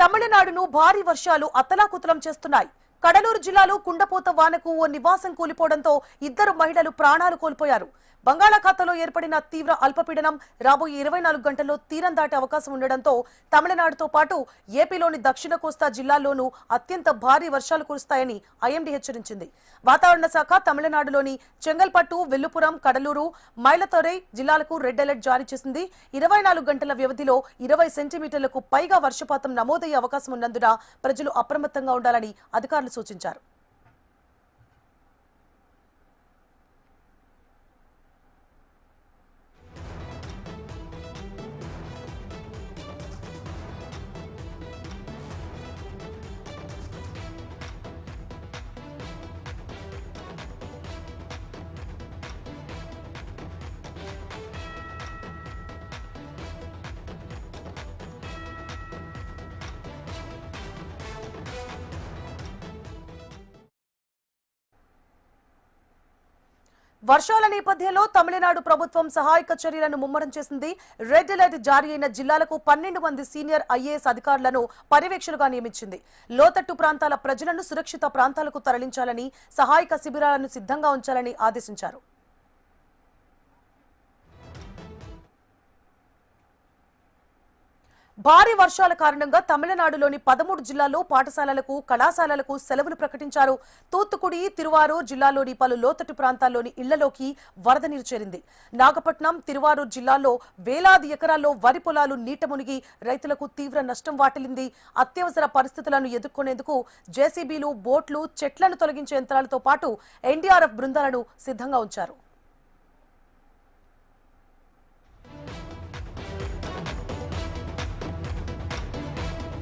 తమిళనాడును భారీ వర్షాలు అతలాకుతలం చేస్తున్నాయి. కడలూరు జిల్లాలో కుండపోత వానకు ఓ నివాసం కూలిపోవడంతో ఇద్దరు మహిళలు ప్రాణాలు కోల్పోయారు. బంగాళాఖాతంలో ఏర్పడిన తీవ్ర అల్పపీడనం రాబోయే ఇరవై నాలుగు గంటల్లో తీరం దాటే అవకాశం ఉండడంతో తమిళనాడుతో పాటు ఏపీలోని దక్షిణ కోస్తా జిల్లాల్లోనూ అత్యంత భారీ వర్షాలు కురుస్తాయని ఐఎండీ హెచ్చరించింది. వాతావరణ శాఖ తమిళనాడులోని చెంగల్పట్టు వెల్లుపురం కడలూరు మైలతొరై జిల్లాలకు రెడ్ అలర్ట్ జారీ చేసింది. ఇరవై నాలుగు గంటల వ్యవధిలో ఇరవై సెంటీమీటర్లకు పైగా వర్షపాతం నమోదయ్యే అవకాశం ఉన్నందున ప్రజలు అప్రమత్తంగా ఉండాలని అధికారులు సూచించారు. వర్షాల నేపథ్యంలో తమిళనాడు ప్రభుత్వం సహాయక చర్యలను ముమ్మరం చేసింది. రెడ్ అలర్ట్ జారీ అయిన జిల్లాలకు పన్నెండు మంది సీనియర్ ఐఏఎస్ అధికారులను పర్యవేక్షలుగా నియమించింది. లోతట్టు ప్రాంతాల ప్రజలను సురక్షిత ప్రాంతాలకు తరలించాలని సహాయక శిబిరాలను సిద్ధంగా ఉంచాలని ఆదేశించారు. భారీ వర్షాల కారణంగా తమిళనాడులోని పదమూడు జిల్లాల్లో పాఠశాలలకు కళాశాలలకు సెలవులు ప్రకటించారు. తూత్తుకుడి తిరువారూర్ జిల్లాలోని పలు లోతట్టు ప్రాంతాల్లోని ఇళ్ళలోకి వరద నీరు చేరింది. నాగపట్నం తిరువారూర్ జిల్లాల్లో వేలాది ఎకరాల్లో వరి పొలాలు నీట మునిగి రైతులకు తీవ్ర నష్టం వాటిల్లింది. అత్యవసర పరిస్థితులను ఎదుర్కొనేందుకు జేసీబీలు బోట్లు చెట్లను తొలగించే యంత్రాలతో పాటు ఎన్డీఆర్ఎఫ్ బృందాలను సిద్ధంగా ఉంచారు.